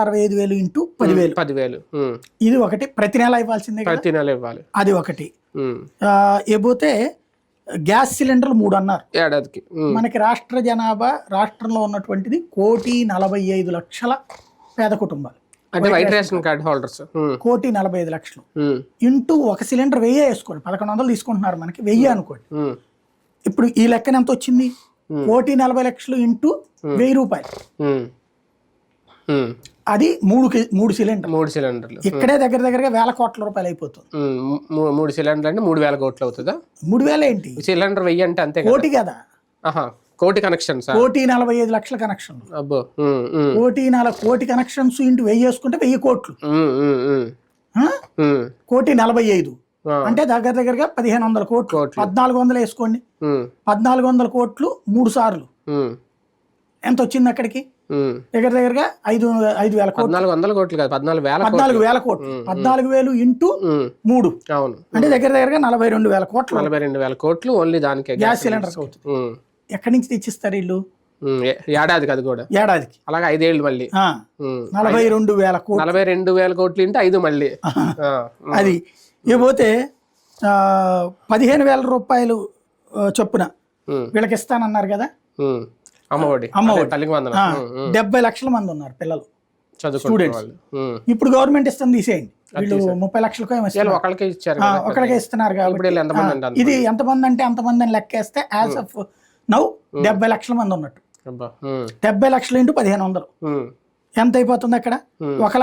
అరవై ఐదు వేలు ఇంటూ పదివేలు. పదివేలు. ఇది ఒకటి. ప్రతి నెల ఇవ్వాల్సిందే ప్రతి నెల ఇవ్వాలి. అది ఒకటి. ఇకపోతే గ్యాస్ సిలిండర్లు మూడు అన్నారు. ఏడాదికి. మనకి రాష్ట్ర జనాభా రాష్ట్రంలో ఉన్నటువంటిది కోటి నలభై ఐదు లక్షల పేద కుటుంబాలు. అంటే వైట్ రేషన్ కార్డ్ హోల్డర్స్. కోటి నలభై ఐదు లక్షలు. ఇంటూ ఒక సిలిండర్ వెయ్యి వేసుకోండి. పదకొండు వందలు తీసుకుంటున్నారు మనకి. వెయ్యి అనుకోండి. ఇప్పుడు ఈ లెక్కన ఎంత వచ్చింది? కోటి నలభై లక్షలు ఇంటూ వెయ్యి రూపాయలు. అది మూడు మూడు సిలిండర్. మూడు సిలిండర్లు. ఇక్కడే దగ్గర దగ్గరగా వేల కోట్ల రూపాయలు అయిపోతుంది. మూడు సిలిండర్లు అంటే మూడు వేల కోట్లు అవుతుందా? మూడు వేల ఏంటి? సిలిండర్ వెయ్యి అంటే అంతే కోటి కదా. కోటి కనెక్షన్ సార్ కోటి నలభై ఐదు లక్షల కనెక్షన్ అబ్బో. కోటి నలభై కోటి కనెక్షన్స్ ఇంటూ వెయ్యి వేసుకుంటే వెయ్యి కోట్లు. కోటి నలభై ఐదు. అంటే దగ్గర దగ్గరగా పదిహేను వందల కోట్లు. పద్నాలుగు వందలు వేసుకోండి. పద్నాలుగు వందల కోట్లు మూడు సార్లు. ఎంత వచ్చింది అక్కడికి. దగ్గర దగ్గరగా ఐదు ఐదు వేల కోట్లు. పద్నాలుగు వందల కోట్లు కాదు పద్నాలుగు వేల పద్నాలుగు వేల కోట్లు. పద్నాలుగు వేలు ఇంటూ. మూడు. అవును. అంటే దగ్గర దగ్గరగా నలభై రెండు వేల కోట్లు. నలభై రెండు వేల కోట్లు ఓన్లీ దానికే గ్యాస్ సిలిండర్స్ అవుతుంది ఉమ్. ఎక్కడి నుంచి తెచ్చిస్తారు వీళ్ళు? ఏడాదికి అది కూడా. ఏడాదికి. అలాగే ఐదేళ్ళు మళ్ళీ. నలభై రెండు వేల కోట్లు. నలభై రెండు వేల కోట్లు ఇంటే ఐదు మళ్ళీ. అది. ఇకపోతే పదిహేను వేల రూపాయలు చొప్పున. వీళ్ళకి ఇస్తానన్నారు కదా. అమ్మఒడి అమ్మఒడి. డెబ్బై లక్షల మంది ఉన్నారు పిల్లలు ఉమ్. ఇప్పుడు గవర్నమెంట్ ఇస్తుంది తీసేయండి. వీళ్ళు ముప్పై లక్షలకు. ఒకళ్ళకే ఇచ్చారు ఒకరికే ఇస్తున్నారు కాబట్టి ఇది ఎంతమంది అంటే అంతమంది అని లెక్కేస్తే యాజ్ ఆఫ్ నౌ డెబ్బై లక్షల మంది ఉన్నట్టు. డెబ్బై లక్షలు ఇంటూ పదిహేను వందలు. ఎంత అయిపోతుంది అక్కడ? ఒక